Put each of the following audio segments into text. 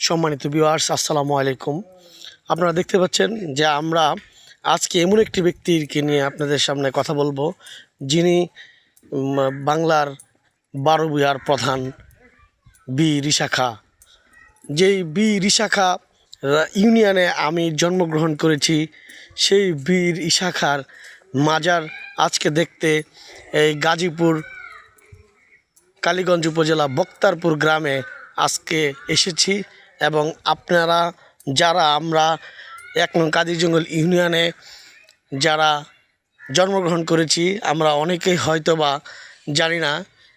সম্মানিত ভিউয়ার্স আসসালামু আলাইকুম। আপনারা দেখতে পাচ্ছেন যে আমরা আজকে এমন একটি ব্যক্তিকে নিয়ে আপনাদের সামনে কথা বলব, যিনি বাংলার বারো বিহার প্রধান বি রিশাখা। যেই বি রিশাখা ইউনিয়নে আমি জন্মগ্রহণ করেছি, সেই বীর ইশাখার মাজার আজকে দেখতে এই গাজীপুর, কালীগঞ্জ উপজেলা বক্তারপুর গ্রামে আজকে এসেছি। এবং আপনারা যারা আমরা এক নং কাদির জঙ্গল ইউনিয়নে যারা জন্মগ্রহণ করেছি, আমরা অনেকেই হয়তোবা জানি না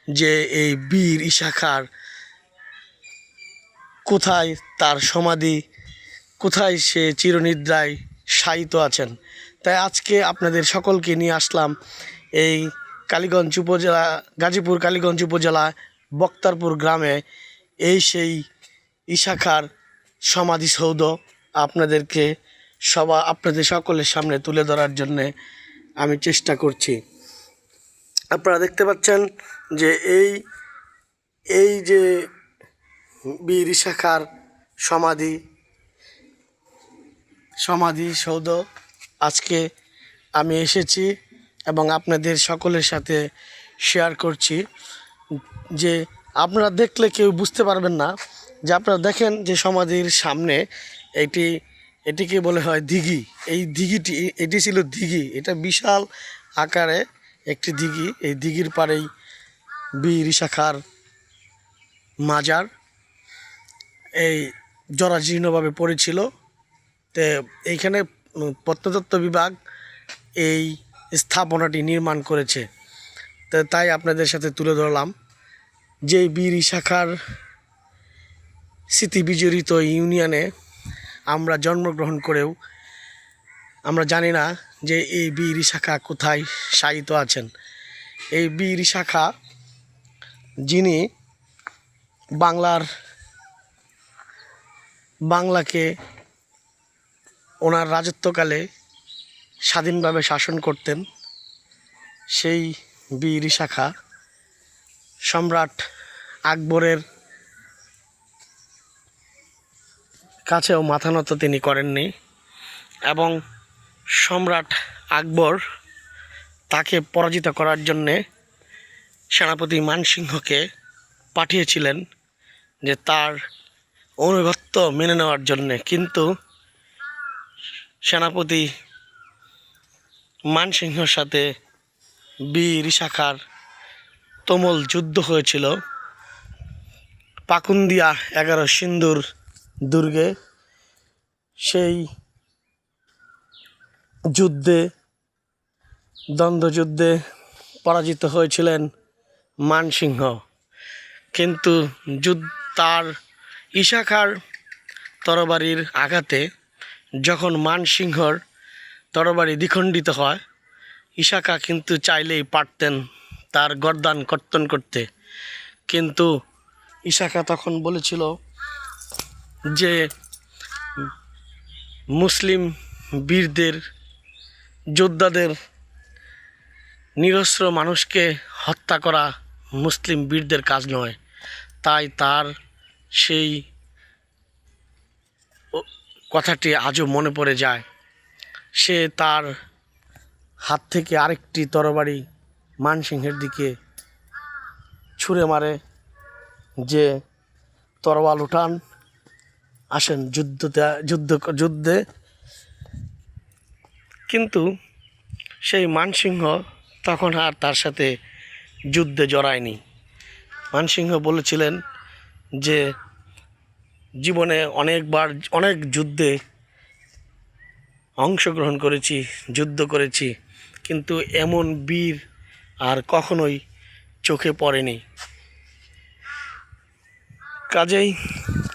যে এই বীর ইশাখার কোথায় তার সমাধি, কোথায় সে চিরনিদ্রায় শায়িত আছেন। তাই আজকে আপনাদের সকলকে নিয়ে আসলাম এই কালীগঞ্জ উপজেলা, গাজীপুর কালীগঞ্জ উপজেলা বক্তারপুর গ্রামে এই সেই ইশাখার সমাধিসৌধ আপনাদেরকে সবা, আপনাদের সকলের সামনে তুলে ধরার জন্যে আমি চেষ্টা করছি। আপনারা দেখতে পাচ্ছেন যে এই এই যে বীর ইশাখার সমাধি সমাধি সৌধ আজকে আমি এসেছি এবং আপনাদের সকলের সাথে শেয়ার করছি যে আপনারা দেখলে কেউ বুঝতে পারবেন না যে আপনারা দেখেন যে সমাধির সামনে এটি, এটিকে বলে হয় দিঘি। এই দিঘিটি, এটি ছিল দিঘি। এটা বিশাল আকারে একটি দিঘি। এই দিঘির পাড়েই বীর শাখার মাজার। এই জরাজীর্ণভাবে পড়েছিল। তো এইখানে প্রত্নতত্ত্ব বিভাগ এই স্থাপনাটি নির্মাণ করেছে। তাই আপনাদের সাথে তুলে ধরলাম যে বীর শাখার স্মৃতি বিজড়িত ইউনিয়নে আমরা জন্মগ্রহণ করেও আমরা জানি না যে এই বীর শাখা কোথায় শায়িত আছেন। এই বীর শাখা যিনি বাংলার বাংলাকে ওনার রাজত্বকালে স্বাধীনভাবে শাসন করতেন, সেই বীর শাখা সম্রাট আকবরের কাছেও মাথা নত তিনি করেননি এবং সম্রাট আকবর তাকে পরাজিত করার জন্যে সেনাপতি মানসিংহকে পাঠিয়েছিলেন যে তার অনুগত্য মেনে নেওয়ার জন্যে। কিন্তু সেনাপতি মানসিংহর সাথে বীর শাখার তুমুল যুদ্ধ হয়েছিল। পাকুন্দিয়া এগারো সিন্দুর দুর্গে, সেই যুদ্ধে, দ্বন্দ্বযুদ্ধে পরাজিত হয়েছিলেন মানসিংহ। কিন্তু যুদ্ধ, তার ইশাখার তরবারির আঘাতে যখন মানসিংহর তরবারি দ্বিখণ্ডিত হয় ইশাকা কিন্তু চাইলেই পারতেন তার গর্দান কর্তন করতে। কিন্তু ইশাকা তখন বলেছিল যে মুসলিম বীরদের, যোদ্ধাদের নিরস্ত্র মানুষকে হত্যা করা মুসলিম বীরদের কাজ নয়। তাই তার সেই কথাটি আজও মনে পড়ে যায়। সে তার হাত থেকে আরেকটি তরবারি মানসিংহের দিকে ছুঁড়ে মারে, যে তরোয়াল উঠান আসেন যুদ্ধতে যুদ্ধ যুদ্ধে। কিন্তু সেই মানসিংহ তখন আর তার সাথে যুদ্ধে জড়ায়নি। মানসিংহ বলেছিলেন যে, জীবনে অনেকবার, অনেক যুদ্ধে অংশগ্রহণ করেছি, যুদ্ধ করেছি, কিন্তু এমন বীর আর কখনোই চোখে পড়েনি। কাজেই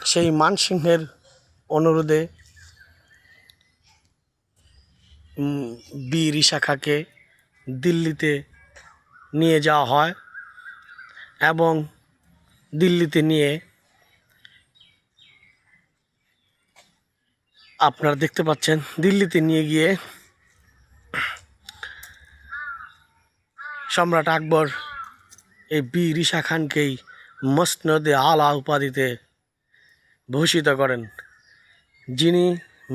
সেই মানসিংহের অনুরোধে বীর শাখাকে দিল্লিতে নিয়ে যাওয়া হয় এবং দিল্লিতে নিয়ে আপনারা দেখতে পাচ্ছেন, দিল্লিতে নিয়ে গিয়ে সম্রাট আকবর এই বীর ঈশা খানকেই মসনদে আলা উপাধিতে ভূষিত করেন। যিনি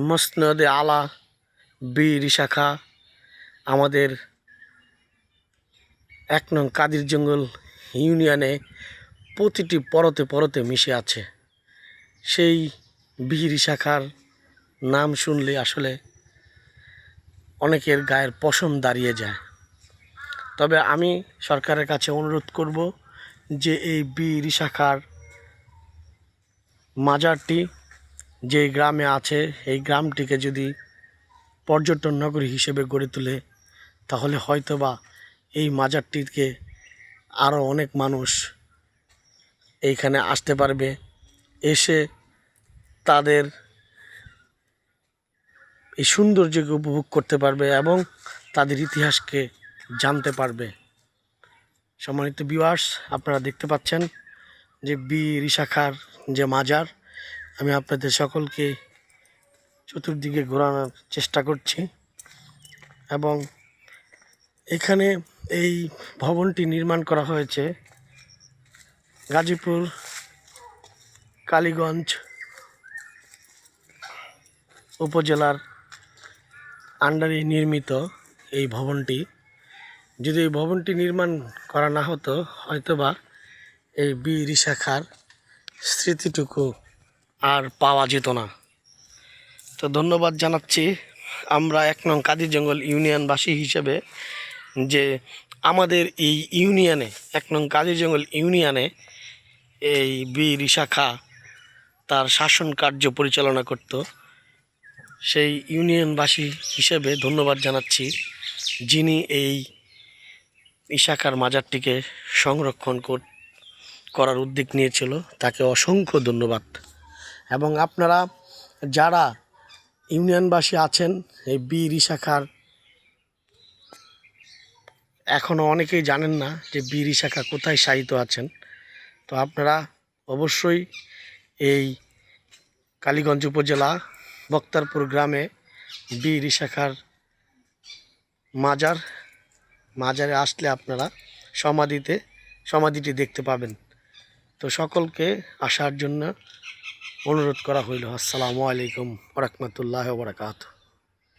মসনদে আলা, বীর শাখা, আমাদের এক নং কাদির জঙ্গল ইউনিয়নে প্রতিটি পরতে পরতে মিশে আছে। সেই বীর শাখার নাম শুনলে আসলে অনেকের গায়ের পশম দাঁড়িয়ে যায়। তবে আমি সরকারের কাছে অনুরোধ করব যে এই বীর শাখার মাজারটি যে গ্রামে আছে, এই গ্রামটিকে যদি পর্যটন নগরী হিসেবে গড়ে তোলে, তাহলে হয়তোবা এই মাজারটিকে আরও অনেক মানুষ এইখানে আসতে পারবে। এসে তাদের এই সৌন্দর্যকে উপভোগ করতে পারবে এবং তাদের ইতিহাসকে জানতে পারবে। সম্মানিত বিওয়ার্স আপনারা দেখতে পাচ্ছেন যে বি শাখার যে মাজার, আমি আপনাদের সকলকে চতুর্দিকে ঘোরানোর চেষ্টা করছি এবং এখানে এই ভবনটি নির্মাণ করা হয়েছে গাজীপুর, কালীগঞ্জ উপজেলার আন্ডারে নির্মিত এই ভবনটি। যদি এই ভবনটি নির্মাণ করা না হতো, হয়তোবা এই বীর শাখার স্মৃতিটুকু আর পাওয়া যেত না। তো ধন্যবাদ জানাচ্ছি আমরা এক নং কাদির জঙ্গল ইউনিয়নবাসী হিসেবে যে আমাদের এই ইউনিয়নে, এক নং কাদির জঙ্গল ইউনিয়নে এই বীর শাখা তার শাসন কার্য পরিচালনা করত। সেই ইউনিয়নবাসী হিসেবে ধন্যবাদ জানাচ্ছি যিনি এই ইশাখার মাজারটিকে সংরক্ষণ কর- করার উদ্যোগ নিয়েছিল। তাকে অসংখ্য ধন্যবাদ। এবং আপনারা যারা ইউনিয়নবাসী আছেন, এই বীর ইশাখার এখনও অনেকেই জানেন না যে বীর ইশাখা কোথায় শায়িত আছেন। তো আপনারা অবশ্যই এই কালীগঞ্জ উপজেলা বক্তারপুর গ্রামে বীর ইশাখার মাজার, মাজারে আসলে আপনারা সমাধিতে, সমাধিটি দেখতে পাবেন। তো সকলকে আসার জন্য অনুরোধ করা হইল। আসসালামু আলাইকুম রহমতুল্লাহ বরাকাত